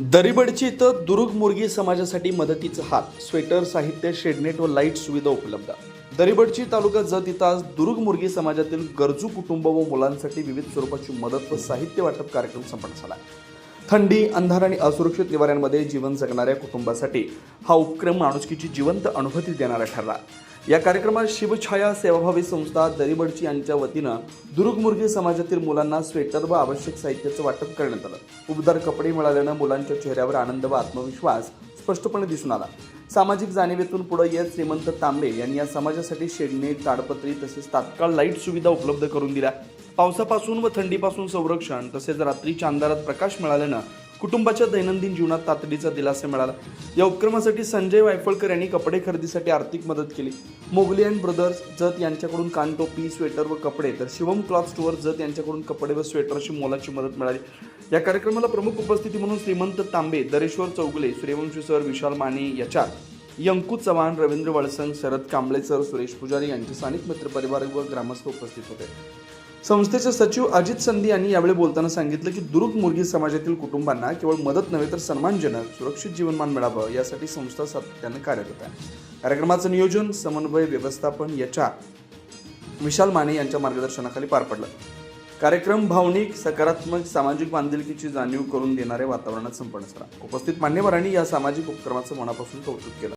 दरिबडची इथं दुरुग मुर्गी समाजासाठी मदतीचा हात. स्वेटर साहित्य शेडनेट व लाइट सुविधा उपलब्ध. दरिबडची तालुका जत इथं आज दुरुग मुर्गी समाजातील गरजू कुटुंब व मुलांसाठी विविध स्वरूपाची मदत व साहित्य वाटप कार्यक्रम संपन्न झाला. थंडी अंधार आणि असुरक्षित निवाऱ्यांमध्ये जीवन जगणाऱ्या कुटुंबासाठी हा उपक्रम माणुसकीची जिवंत अनुभूती देणारा ठरला. या कार्यक्रमात शिवछाया सेवाभावी संस्था दरीबडची यांच्या वतीनं दुर्गमुर्गी समाजातील मुलांना स्वेटर व आवश्यक साहित्याचं वाटप करण्यात आलं. उबदार कपडे मिळाल्यानं मुलांच्या चेहऱ्यावर आनंद व आत्मविश्वास स्पष्टपणे दिसून आला. सामाजिक जाणीवेतून पुढे येत श्रीमंत तांबे यांनी या समाजासाठी शेडणे ताडपत्री तसेच तात्काळ लाइट सुविधा उपलब्ध करून दिल्या. पावसापासून व थंडीपासून संरक्षण तसेच रात्रीच्या अंधारात प्रकाश मिळाल्यानं कुटुंबाच्या दैनंदिन जीवनात तातडीचा दिलासा मिळाला. या उपक्रमासाठी संजय वायफळकर यांनी कपडे खरेदीसाठी आर्थिक मदत केली. मोगली अँड ब्रदर्स जत यांच्याकडून कानटोपी स्वेटर व कपडे तर शिवम क्लॉथ स्टोअर जत यांच्याकडून कपडे व स्वेटरशी मोलाची मदत मिळाली. या कार्यक्रमाला प्रमुख उपस्थिती म्हणून श्रीमंत तांबे दरेश्वर चौगुले सूर्यवंशी सर विशाल माने याच्या यंकू चव्हाण रवींद्र वळसंग शरद कांबळे सर सुरेश पुजारी यांचे स्थानिक मित्रपरिवार व ग्रामस्थ उपस्थित होते. संस्थेचे सचिव अजित संधी यांनी यावेळी बोलताना सांगितलं की दुरुक मुर्गी समाजातील कुटुंबांना केवळ मदत नव्हे तर सन्मानजनक सुरक्षित जीवनमान मिळावं यासाठी संस्था सातत्यानं कार्यरत आहे. कार्यक्रमाचं नियोजन समन्वय व्यवस्थापन याच्या विशाल माने यांच्या मार्गदर्शनाखाली पार पडलं. कार्यक्रम भावनिक सकारात्मक सामाजिक बांधिलकीची जाणीव करून देणाऱ्या वातावरणात संपन्न झाला. उपस्थित मान्यवरांनी या सामाजिक उपक्रमाचं मनापासून कौतुक केलं.